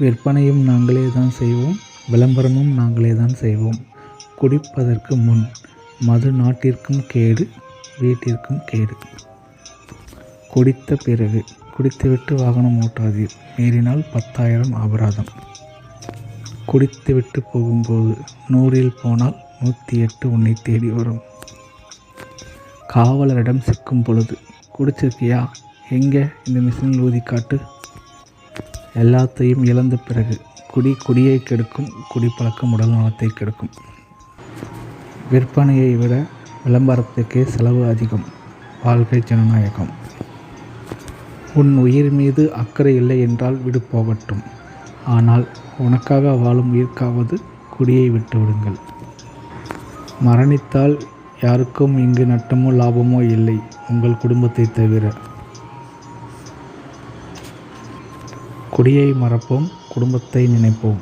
விற்பனையும் நாங்களே தான் செய்வோம் விளம்பரமும் நாங்களே தான் செய்வோம். குடிப்பதற்கு முன் மது நாட்டிற்கும் கேடு வீட்டிற்கும் கேடு. குடித்த பிறகு குடித்துவிட்டு வாகனம் ஓட்டாதீர் மீறினால் பத்தாயிரம் அபராதம். குடித்துவிட்டு போகும்போது நூறில் போனால் நூற்றி எட்டு உன்னை தேடி வரும். காவலரிடம் சிக்கும் பொழுது குடிச்சிருக்கியா? எங்கே? இந்த மிஷினில் ஊதி காட்டு எல்லாத்தையும் இழந்த பிறகு குடி குடியை கெடுக்கும் குடிப்பழக்கம் உடல் நலத்தை கெடுக்கும். விற்பனையை விட விளம்பரத்துக்கே செலவு அதிகம் வாழ்க்கை ஜனநாயகம். உன் உயிர் மீது அக்கறை இல்லை என்றால் விடு போகட்டும். ஆனால் உனக்காக வாழும் உயிர்க்காவது குடியை விட்டு விடுங்கள். மரணித்தால் யாருக்கும் இங்கு நட்டமோ லாபமோ இல்லை. உங்கள் குடும்பத்தை தவிர குடியை மறப்போம் குடும்பத்தை நினைப்போம்.